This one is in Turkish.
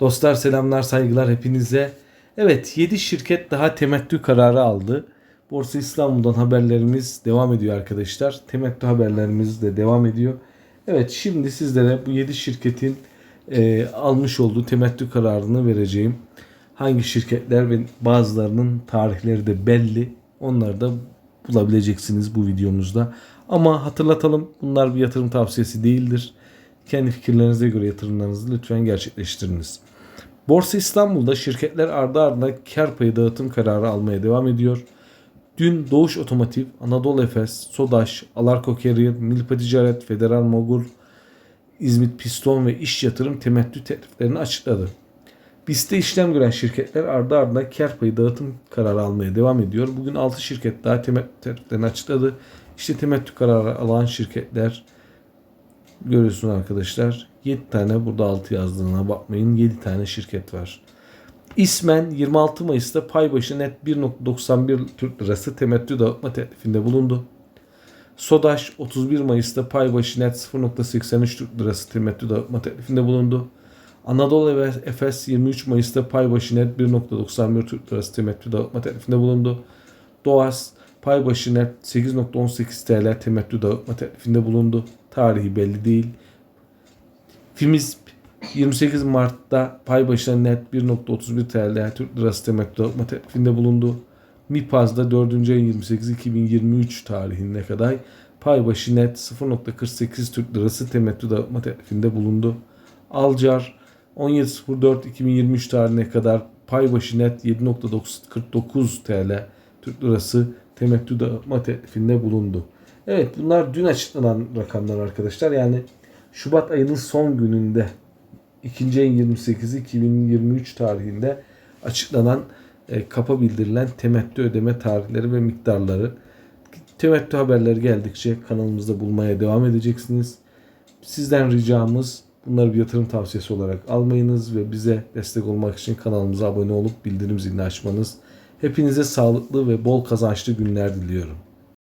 Dostlar selamlar saygılar hepinize. Evet 7 şirket daha temettü kararı aldı. Borsa İstanbul'dan haberlerimiz devam ediyor arkadaşlar. Temettü haberlerimiz de devam ediyor. Evet şimdi sizlere bu 7 şirketin e, almış olduğu temettü kararını vereceğim. Hangi şirketler ve bazılarının tarihleri de belli. Onları da bulabileceksiniz bu videomuzda. Ama hatırlatalım bunlar bir yatırım tavsiyesi değildir. Kendi fikirlerinize göre yatırımlarınızı lütfen gerçekleştiriniz. Borsa İstanbul'da şirketler ardı ardına kar payı dağıtım kararı almaya devam ediyor. Dün Doğuş Otomotiv, Anadolu Efes, Sodaş, Alarko Carrier, Milpa Ticaret, Federal Mogul, İzmit Piston ve İş Yatırım temettü tekliflerini açıkladı. BIST'te işlem gören şirketler ardı ardına kar payı dağıtım kararı almaya devam ediyor. Bugün 6 şirket daha temettü tekliflerini açıkladı. İşte temettü kararı alan şirketler görüyorsunuz arkadaşlar. 7 tane burada 6 yazdığına bakmayın. 7 tane şirket var. İsmen 26 Mayıs'ta pay başı net 1.91 Türk Lirası temettü dağıtma teklifinde bulundu. Sodaş 31 Mayıs'ta pay başı net 0.83 Türk Lirası temettü dağıtma teklifinde bulundu. Anadolu ve Efes 23 Mayıs'ta pay başı net 1.91 Türk Lirası temettü dağıtma teklifinde bulundu. Doğas pay başı net 8.18 TL temettü dağıtma teklifinde bulundu. Tarihi belli değil. Fimiz 28 Mart'ta pay başına net 1.31 TL Türk Lirası teklifinde bulundu. MİPAZ'da 4. ayın 28 2023 tarihine kadar pay başı net 0.48 Türk Lirası temettü dağıtma bulundu. Alcar 17.04.2023 tarihine kadar pay başı net 7.49 TL Türk Lirası temettü dağıtma teklifinde bulundu. Evet bunlar dün açıklanan rakamlar arkadaşlar. Yani Şubat ayının son gününde 2. ayın 28 2023 tarihinde açıklanan e, kapa bildirilen temettü ödeme tarihleri ve miktarları. Temettü haberleri geldikçe kanalımızda bulmaya devam edeceksiniz. Sizden ricamız bunları bir yatırım tavsiyesi olarak almayınız ve bize destek olmak için kanalımıza abone olup bildirim zilini açmanız. Hepinize sağlıklı ve bol kazançlı günler diliyorum.